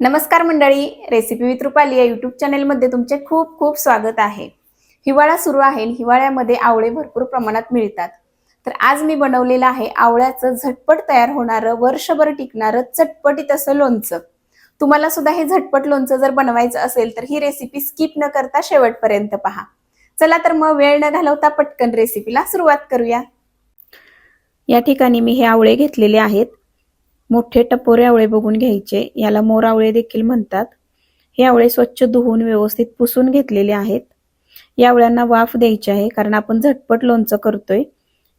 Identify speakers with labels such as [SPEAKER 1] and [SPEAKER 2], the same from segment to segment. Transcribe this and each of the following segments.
[SPEAKER 1] नमस्कार मंडळी recipe with Rupali या यूट्यूब चॅनेलमध्ये तुमचे खूप खूप स्वागत आहे. हिवाळा सुरू आहे हिवाळ्यामध्ये आवळे भरपूर प्रमाणात मिळतात. तर आज मी बनवलेलं आहे आवळ्याचं झटपट तयार होणारं वर्षभर टिकणारं चटपटीत असं लोणचं. तुम्हाला सुद्धा हे झटपट लोणचं जर बनवायचं असेल तर ही रेसिपी स्किप न करता शेवटपर्यंत पहा. चला तर मग वेळ न घालवता पटकन रेसिपीला सुरुवात करूया. या ठिकाणी मी हे आवळे घेतलेले आहेत. मोठे टपोरे आवळे बघून घ्यायचे. याला मोर आवळे देखील म्हणतात. हे आवळे स्वच्छ धुवून व्यवस्थित पुसून घेतलेले आहेत. या आवळ्यांना वाफ द्यायची आहे कारण आपण झटपट लोणचं करतोय.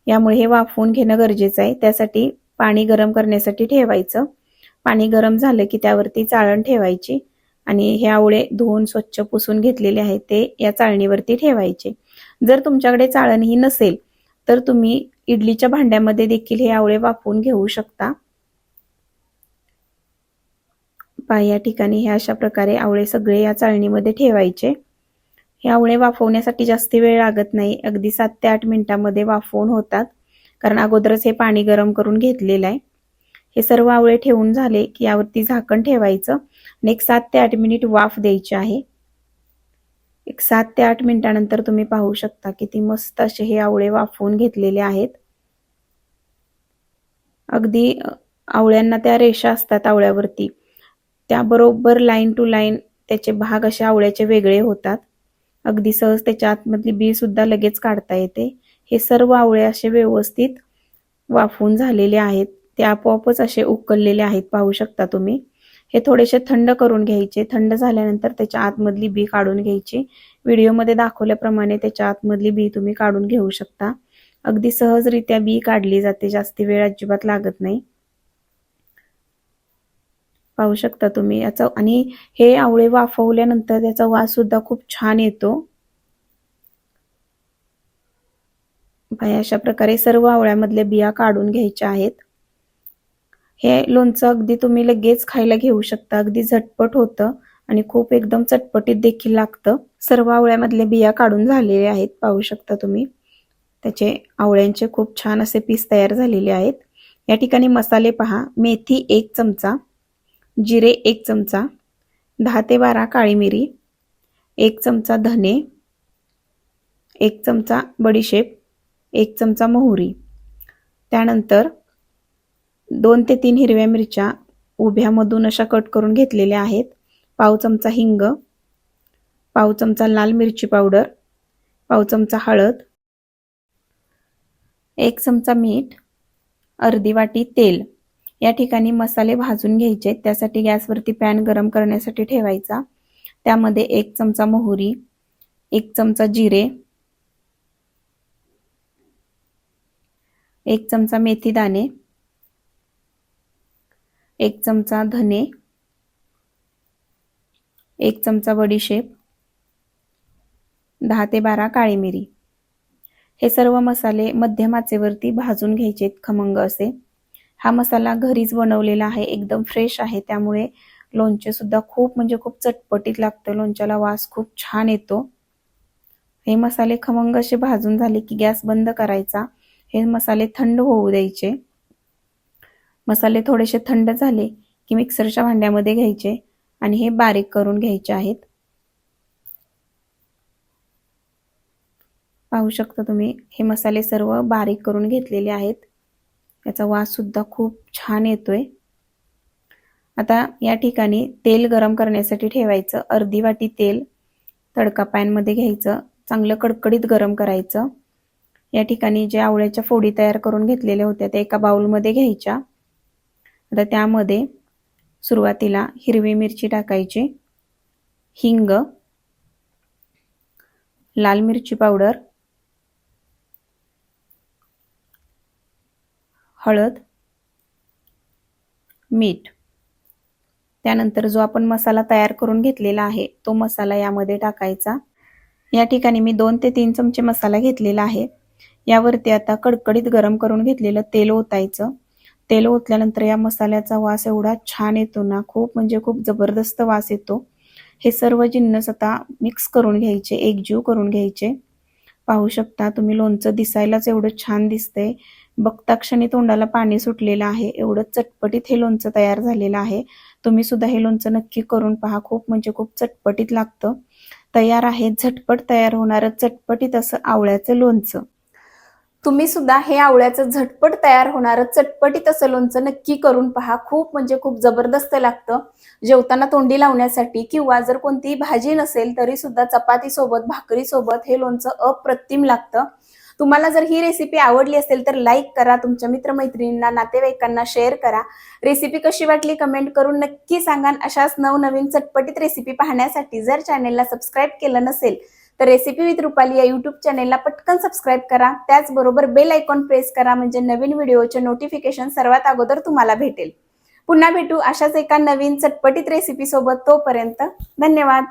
[SPEAKER 1] यामुळे हे वाफवून घेणं गरजेचं आहे. त्यासाठी पाणी गरम करण्यासाठी ठेवायचं. पाणी गरम झालं की त्यावरती चाळण ठेवायची आणि हे आवळे धुवून स्वच्छ पुसून घेतलेले आहेत ते या चाळणीवरती ठेवायचे. जर तुमच्याकडे चाळण ही नसेल तर तुम्ही इडलीच्या भांड्यामध्ये देखील हे आवळे वाफवून घेऊ शकता. पहा या ठिकाणी हे अशा प्रकारे आवळे सगळे या चाळणीमध्ये ठेवायचे. हे आवळे वाफवण्यासाठी जास्त वेळ लागत नाही. अगदी सात ते आठ मिनिटांमध्ये वाफवून होतात. कारण अगोदरच हे पाणी गरम करून घेतलेलं आहे. हे सर्व आवळे ठेवून झाले की यावरती झाकण ठेवायचं आणि एक सात ते आठ मिनिट वाफ द्यायची आहे. एक सात ते आठ मिनिटानंतर तुम्ही पाहू शकता किती मस्त असे हे आवळे वाफवून घेतलेले आहेत. अगदी आवळ्यांना त्या रेषा असतात आवळ्यावरती. त्याबरोबर लाईन टू लाईन त्याचे भाग असे आवळ्याचे वेगळे होतात. अगदी सहज त्याच्या आतमधली बी सुद्धा लगेच काढता येते. हे सर्व आवळे असे व्यवस्थित वाफवून झालेले आहेत. ते आपोआपच असे उकललेले आहेत पाहू शकता तुम्ही. हे थोडेसे थंड करून घ्यायचे. थंड झाल्यानंतर त्याच्या आतमधली बी काढून घ्यायची. व्हिडिओमध्ये दाखवल्याप्रमाणे त्याच्या आतमधली बी तुम्ही काढून घेऊ शकता. अगदी सहजरित्या बी काढली जाते. जास्ती वेळ अजिबात लागत नाही. पाहू शकता तुम्ही. याचा आणि हे आवळे वाफवल्यानंतर त्याचा वास सुद्धा खूप छान येतो. अशा प्रकारे सर्व आवळ्यामधले बिया काढून घ्यायच्या आहेत. हे लोणचं अगदी तुम्ही लगेच खायला घेऊ शकता. अगदी झटपट होतं आणि खूप एकदम चटपटीत देखील लागतं. सर्व आवळ्यामधले बिया काढून झालेले आहेत पाहू शकता तुम्ही. त्याचे आवळ्यांचे खूप छान असे पीस तयार झालेले आहेत. या ठिकाणी मसाले पहा. मेथी एक चमचा. जिरे एक चमचा दहा ते बारा काळी मिरी एक चमचा धने एक चमचा बडीशेप एक चमचा मोहरी. त्यानंतर दोन ते तीन हिरव्या मिरच्या उभ्यामधून अशा कट करून घेतलेल्या आहेत. पाव चमचा हिंग पाव चमचा लाल मिरची पावडर पाव चमचा हळद एक चमचा मीठ अर्धी वाटी तेल. या ठिकाणी मसाले भाजून घ्यायचे. त्यासाठी गॅसवरती पॅन गरम करण्यासाठी ठेवायचा. त्यामध्ये एक चमचा मोहरी एक चमचा जिरे एक चमचा मेथी दाणे एक चमचा धने एक चमचा बडीशेप दहा ते बारा काळी मिरी. हे सर्व मसाले मध्यम आचेवरती भाजून घ्यायचे खमंग असे. हा मसाला घरीच बनवलेला आहे एकदम फ्रेश आहे. त्यामुळे लोणचे सुद्धा खूप म्हणजे खूप चटपटीत लागतं. लोणच्याला वास खूप छान येतो. हे मसाले खमंग असे भाजून झाले की गॅस बंद करायचा. हे मसाले थंड होऊ द्यायचे. मसाले थोडेसे थंड झाले की मिक्सरच्या भांड्यामध्ये घ्यायचे आणि हे बारीक करून घ्यायचे आहेत. पाहू शकता तुम्ही हे मसाले सर्व बारीक करून घेतलेले आहेत. याचा वास सुद्धा खूप छान येतोय. आता या ठिकाणी तेल गरम करण्यासाठी ठेवायचं. अर्धी वाटी तेल तडका पॅनमध्ये घ्यायचं. चांगलं कडकडीत गरम करायचं. या ठिकाणी जे आवळ्याच्या फोडी तयार करून घेतलेल्या होत्या त्या एका बाउलमध्ये घ्यायच्या. आता त्यामध्ये सुरुवातीला हिरवी मिरची टाकायची. हिंग लाल मिरची पावडर हळद मीठ. त्यानंतर जो आपण मसाला तयार करून घेतलेला आहे तो मसाला यामध्ये टाकायचा. या ठिकाणी मी दोन ते तीन चमचे मसाला घेतलेला आहे. यावरती आता कडकडीत गरम करून घेतलेलं तेल ओतायचं. तेल ओतल्यानंतर या मसाल्याचा वास एवढा छान येतो ना खूप म्हणजे खूप जबरदस्त वास येतो. हे सर्व जिन्नस आता मिक्स करून घ्यायचे एकजीव करून घ्यायचे. पाहू शकता. तुम्ही लोणचं दिसायलाच एवढं छान दिसतंय. बघता क्षणी तोंडाला पाणी सुटलेलं आहे. एवढं चटपटीत हे लोणचं तयार झालेलं आहे. तुम्ही सुद्धा हे लोणचं नक्की करून पहा. खूप म्हणजे खूप चटपटीत लागतं. तयार आहे. झटपट तयार होणारं चटपटीत असं आवळ्याचं लोणचं. तुम्ही सुद्धा हे आवळ्याचं झटपट तयार होणारं चटपटीत असं लोणचं नक्की करून पहा. खूप म्हणजे खूप जबरदस्त लागतं. जेवताना तोंडी लावण्यासाठी किंवा जर कोणतीही भाजी नसेल तरी सुद्धा चपाती सोबत भाकरी सोबत हे लोणचं अप्रतिम लागतं. तुम्हाला जर ही रेसिपी आवडली असेल तर लाईक करा. तुमच्या मित्रमैत्रिणींना नातेवाईकांना शेअर करा. रेसिपी कशी वाटली कमेंट करून नक्की सांगा. अशाच नवनवीन चटपटीत रेसिपी पाहण्यासाठी जर चॅनेलला सबस्क्राईब केलं नसेल तर रेसिपी विथ रुपाली या युट्यूब चॅनेलला पटकन सबस्क्राईब करा. त्याचबरोबर बेल आयकॉन प्रेस करा म्हणजे नवीन व्हिडिओचे नोटिफिकेशन सर्वात अगोदर तुम्हाला भेटेल. पुन्हा भेटू अशाच एका नवीन चटपटीत रेसिपी सोबत. तोपर्यंत धन्यवाद.